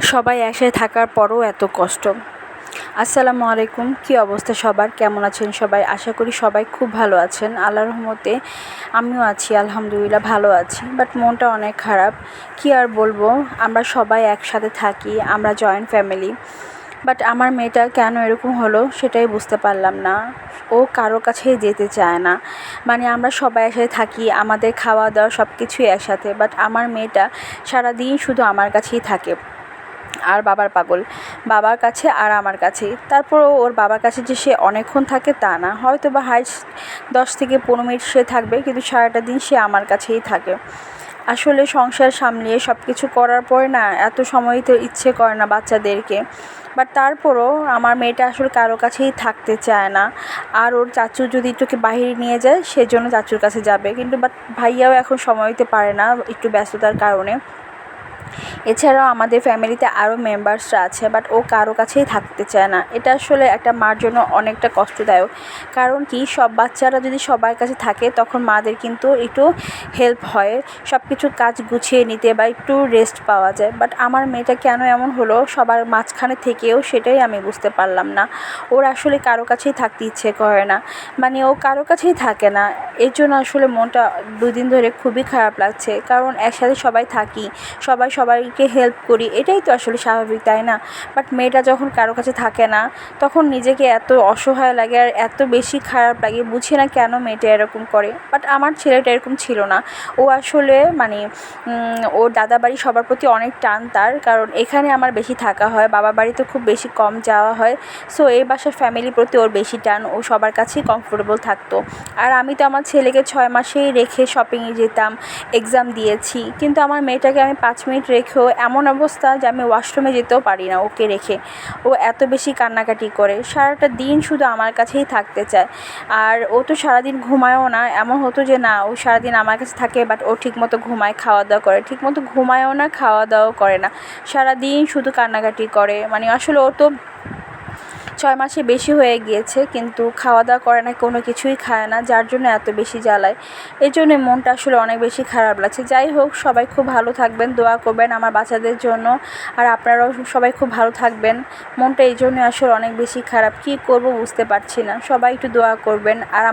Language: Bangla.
সবাই একসাথে থাকার পরও এত কষ্ট। আসসালামু আলাইকুম, কী অবস্থা সবার? কেমন আছেন সবাই? আশা করি সবাই খুব ভালো আছেন। আল্লাহর রহমতে আমিও আছি, আলহামদুলিল্লাহ ভালো আছি। বাট মনটা অনেক খারাপ। কী আর বলব, আমরা সবাই একসাথে থাকি, আমরা জয়েন্ট ফ্যামিলি। বাট আমার মেয়েটা কেন এরকম হলো সেটাই বুঝতে পারলাম না। ও কারও কাছেই যেতে চায় না। মানে আমরা সবাই একসাথে থাকি, আমাদের খাওয়া দাওয়া সব কিছুই একসাথে। বাট আমার মেয়েটা সারাদিন শুধু আমার কাছেই থাকে। আর বাবার পাগল। বাবার কাছে আর আমার কাছে তারপরও ওর বাবার কাছে যে সে অনেকক্ষণ থাকে তা না। হয়তো বা হাই দশ থেকে পনেরো মিনিট সে থাকবে, কিন্তু সারাটা দিন সে আমার কাছেই থাকে। আসলে সংসার সামলিয়ে সব কিছু করার পরে না, এত সময় তো ইচ্ছে করে না বাচ্চাদেরকে। বাট তারপরও আমার মেয়েটা আসলে কারও কাছেই থাকতে চায় না। আর ওর চাচু যদি একটুকে বাহিরে নিয়ে যায়, সেজন্য চাচুর কাছে যাবে। কিন্তু বাট ভাইয়াও এখন সময় দিতে পারে না, একটু ব্যস্ততার কারণে। এছাড়াও আমাদের ফ্যামিলিতে আরও মেম্বার্সরা আছে, বাট ও কারও কাছেই থাকতে চায় না। এটা আসলে একটা মার জন্য অনেকটা কষ্টদায়ক। কারণ কি, সব বাচ্চারা যদি সবার কাছে থাকে, তখন মাদের কিন্তু একটু হেল্প হয়। সব কিছু কাজ গুছিয়ে নিতে বা একটু রেস্ট পাওয়া যায়। বাট আমার মেয়েটা কেন এমন হলো, সবার মাঝখানে থেকেও সেটাই আমি বুঝতে পারলাম না। ওর আসলে কারও কাছেই থাকতে ইচ্ছে করে না। মানে ও কারও কাছেই থাকে না। এর জন্য আসলে মনটা দুদিন ধরে খুবই খারাপ লাগছে। কারণ একসাথে সবাই থাকি, সবাই সবাইকে হেল্প করি, এটাই তো আসলে স্বাভাবিক, তাই না? বাট মেয়েটা যখন কারও কাছে থাকে না, তখন নিজেকে এত অসহায় লাগে আর এত বেশি খারাপ লাগে, বুঝি না কেন মেয়েটা এরকম করে। বাট আমার ছেলেটা এরকম ছিল না। ও আসলে মানে ওর দাদা বাড়ি সবার প্রতি অনেক টান তার, কারণ এখানে আমার বেশি থাকা হয় বাবা বাড়িতে খুব বেশি কম যাওয়া হয়। সো এই বাসার ফ্যামিলির প্রতি ওর বেশি টান, ও সবার কাছেই কমফোর্টেবল থাকতো। আর আমি তো আমার ছেলেকে ছয় মাসেই রেখে শপিংয়ে যেতাম এক্সাম দিয়েছি। কিন্তু আমার মেয়েটাকে আমি পাঁচ মিনিট রেখেও এমন অবস্থা যে আমি ওয়াশরুমে যেতেও পারি না ওকে রেখে। ও এত বেশি কান্নাকাটি করে। সারাটা দিন শুধু আমার কাছেই থাকতে চায়। আর ও তো সারাদিন ঘুমায়ও না। এমন হতো যে না, ও সারাদিন আমার কাছে থাকে বাট ও ঠিকমতো ঘুমায় খাওয়া দাওয়া করে। ঠিকমতো ঘুমায়ও না খাওয়া দাওয়াও করে না। সারাদিন শুধু কান্নাকাটি করে। মানে আসলে ও তো ছয় মাসে বেশি হয়ে গিয়েছে, কিন্তু খাওয়া দাওয়া করে না, কোনো কিছুই খায় না, যার জন্য এত বেশি জ্বালায়। এই জন্য মনটা আসলে অনেক বেশি খারাপ লাগছে। যাই হোক, সবাই খুব ভালো থাকবেন, দোয়া করবেন আমার বাচ্চাদের জন্য, আর আপনারাও সবাই খুব ভালো থাকবেন। মনটা এই জন্য আসলে অনেক বেশি খারাপ। কি করব বুঝতে পারছি না। সবাই একটু দোয়া করবেন, আর